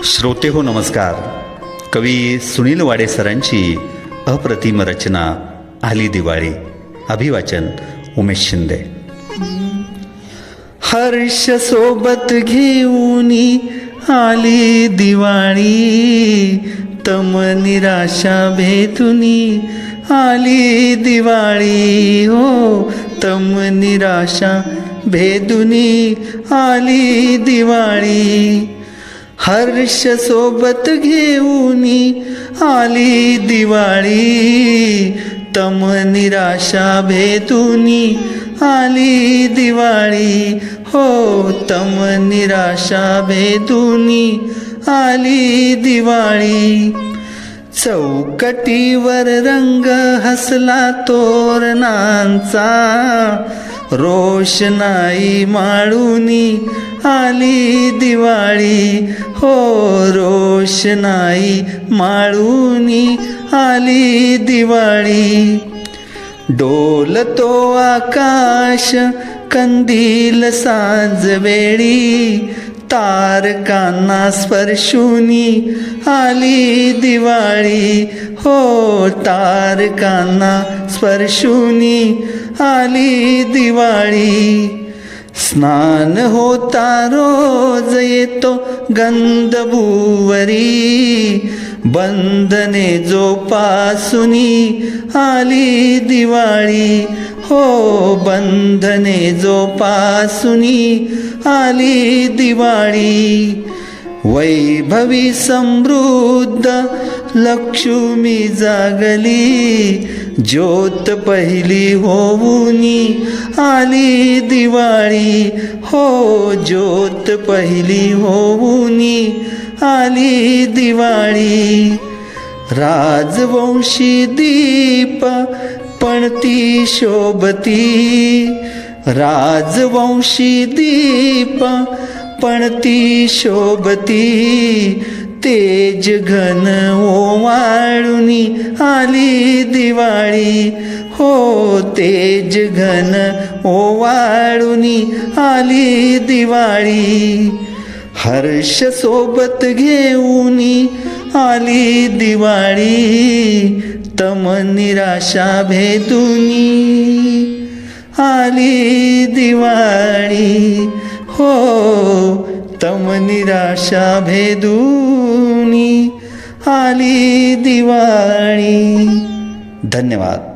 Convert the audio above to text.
श्रोते हो नमस्कार. कवी सुनील वाडे सरांची अप्रतिम रचना आली दिवाळी. अभिवाचन उमेश शिंदे. हर्ष सोबत घेऊन आली दिवाळी. तम निराशा भेदुनी आली दिवाळी. हो तम निराशा भेदुनी आली दिवाळी. हर्ष सोबत घेऊन आली दिवाळी. तम निराशा भेदुनी आली दिवाळी. हो तम निराशा भेदुनी आली दिवाळी. चौकटीवर रंग हसला तोरणांचा. रोषणाई माळुनी आली दिवाळी. हो रोषणाई माळुनी आली दिवाळी. डोलतो आकाश कंदील साजवेळी तारकांना स्पर्शुनी आली दिवाळी. हो तारकांना स्पर्शुनी आली दिवाळी. स्नान होता रोज येतो गंधभुवरी बंधने जोपासुनी आली दिवाळी. हो बंधने जोपासुनी आली दिवाळी. वैभवी समृद्ध लक्ष्मी जागली ज्योत पहिली होऊनी आली दिवाळी. हो ज्योत पहिली होऊनी आली दिवाळी. राजवंशी दीप पण ती शोभती. राजवंशी दीप पण ती शोभती. तेज घन ओवाळुनी आली दिवाळी. हो तेज घन ओवाळुनी आली दिवाळी. हर्ष सोबत घेऊन आली दिवाळी. तम निराशा भेदुनी आली दिवाळी. हो तम निराशा भेदूनी आली दिवाळी. धन्यवाद.